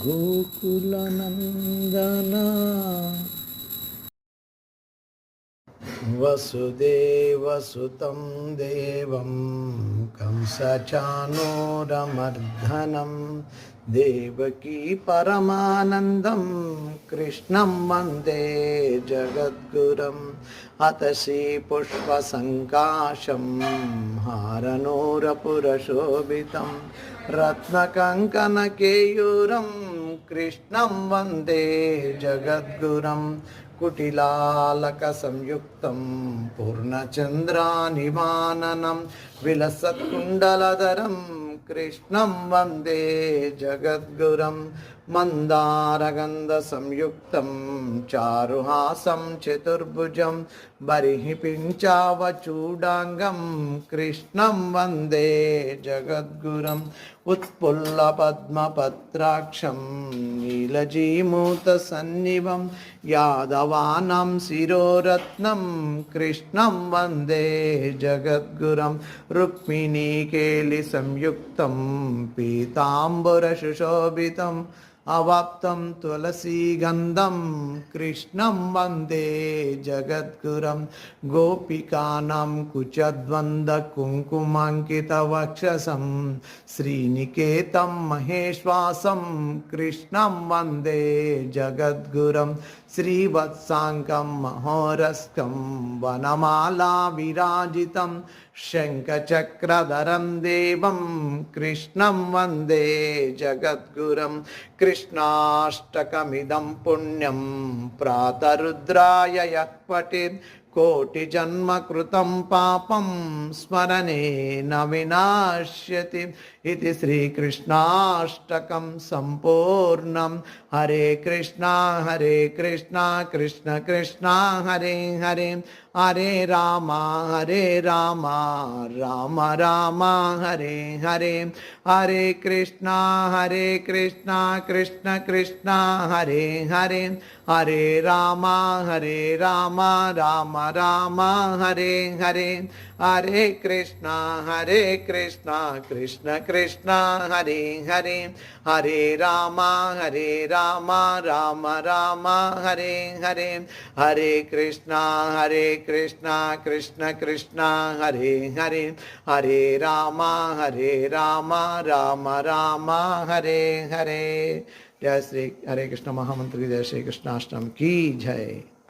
गोकुलनन्दना वसुदेवसुतं देवं कंसचानूरमर्दनं देवकी परमानन्दं कृष्णं वन्दे जगद्गुरम् अतसि पुष्पसङ्काशं हारनूरपुरशोभितं रत्नकङ्कनकेयूरं कृष्णं वन्दे जगद्गुरम् कुटिलालकसंयुक्तं पूर्णचन्द्रानिवाननं विलसत्कुण्डलधरं कृष्णं वन्दे जगद्गुरं मन्दारगन्धसंयुक्तं चारुहासं चतुर्भुजं बर्हि पिञ्चावचूडाङ्गं कृष्णं वन्दे जगद्गुरम् उत्पुल्लपद्मपत्राक्षं नीलजीमूतसन्निभं यादवानां शिरोरत्नं कृष्णं वन्दे जगद्गुरं रुक्मिणीकेलिसंयुक्तं అవాప్తం తులసీగంధం కృష్ణం వందే జగద్గురం గోపికానం కుచద్వంద కుంకుమాంకిత వక్షసం శ్రీనికేతం మహేశ్వాసం కృష్ణం వందే జగద్గురం శ్రీవత్సాంకం మహోరస్కం వనమాలా విరాజితం शङ्खचक्रधरं देवं कृष्णं वन्दे जगद्गुरं कृष्णाष्टकमिदं पुण्यं प्रातरुद्राय यः पठेत् కోటి జన్మ కృతం పాపం స్మరణేన వినాశ్యతి. ఇది శ్రీకృష్ణాష్టకం సంపూర్ణం. హరే కృష్ణ హరే కృష్ణ కృష్ణ కృష్ణ హరే హరే. హరే రామ హరే రామ రామ రామ హరే హరే. హరే కృష్ణ హరే కృష్ణ కృష్ణ కృష్ణ హరే హరే. హరే రామ హరే రామ రామ राम, हरे हरे हरे कृष्णा हरे कृष्णा, कृष्ण, कृष्णा, हरे हरे हरे राम हरे राम राम राम, हरे हरे हरे कृष्णा हरे कृष्णा, कृष्ण, कृष्णा, हरे हरे हरे राम हरे राम राम राम, हरे हरे। जय श्री, हरे कृष्ण महामंत्र महामंत्री जय श्री कृष्णाष्टम की जय।